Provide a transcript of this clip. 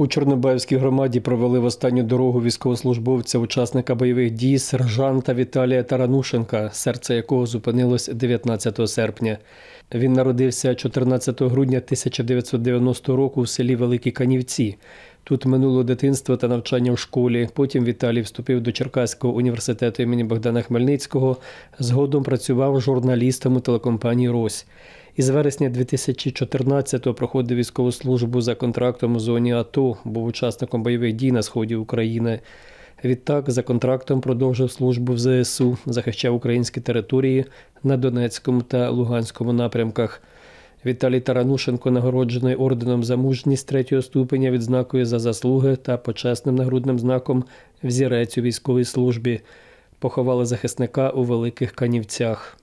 У Чорнобаївській громаді провели в останню дорогу військовослужбовця, учасника бойових дій сержанта Віталія Таранушенка, серце якого зупинилось 19 серпня. Він народився 14 грудня 1990 року в селі Великі Канівці. Тут минуло дитинство та навчання в школі. Потім Віталій вступив до Черкаського університету імені Богдана Хмельницького. Згодом працював журналістом у телекомпанії Рось. Із вересня 2014-го проходив військову службу за контрактом у зоні АТО, був учасником бойових дій на сході України. Відтак, за контрактом продовжив службу в ЗСУ, захищав українські території на Донецькому та Луганському напрямках. Віталій Таранушенко нагороджений орденом за мужність третього ступеня, відзнакою за заслуги та почесним нагрудним знаком взірець у військовій службі. Поховали захисника у Великих Канівцях.